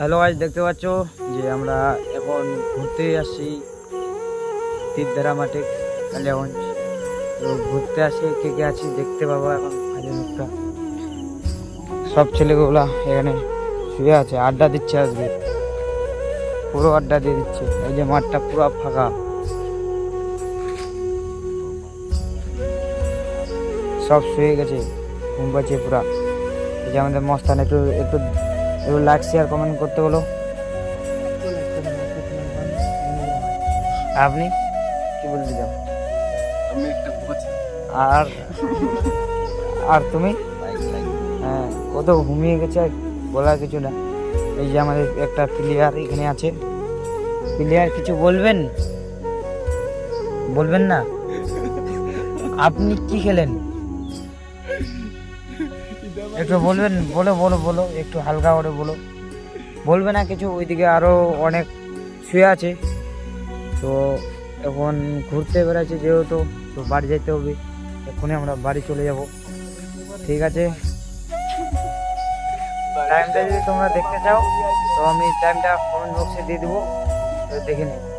Hello আজ দেখতে পাচ্ছ যে আমরা এখন ঘুরতে আসছি তীরধারা মাঠে, কালিয়াগঞ্জ। তো ঘুরতে আসি কে কে আছি দেখতে পাবো এখন আজের মুখটা সব ছেলেগুলা এখানে শুয়ে আছে, আড্ডা দিচ্ছে আজকে। পুরো আড্ডা দিয়ে দিচ্ছে, এই যে মাঠটা পুরো ফাঁকা। সব শুয়ে গেছে, ঘুম পাচ্ছে পুরা। এই যে আমাদের মস্তান, একটু একটু একটু লাইক শেয়ার কমেন্ট করতে বলো। আপনি? কি বলতে চাও? আর আর তুমি? হ্যাঁ কত ঘুমিয়ে গেছে? বলার কিছু না। এই যে আমাদের একটা প্লেয়ার এখানে আছে। প্লেয়ার কিছু বলবেন? বলবেন না? আপনি কি খেলেন? একটু বলবেন, বলো বলো বলো, একটু হালকা করে বলো। বলবে না কিছু, ওইদিকে আরও অনেক শুয়ে আছে। তো এখন ঘুরতে বেড়াচ্ছে যেহেতু, তো বাড়ি যেতে হবে। এক্ষুনি আমরা বাড়ি চলে যাব। ঠিক আছে? টাইমটা যদি তোমরা দেখতে চাও, তো আমি টাইমটা কমেন্ট বক্সে দিয়ে দেবো। দেখে নিও।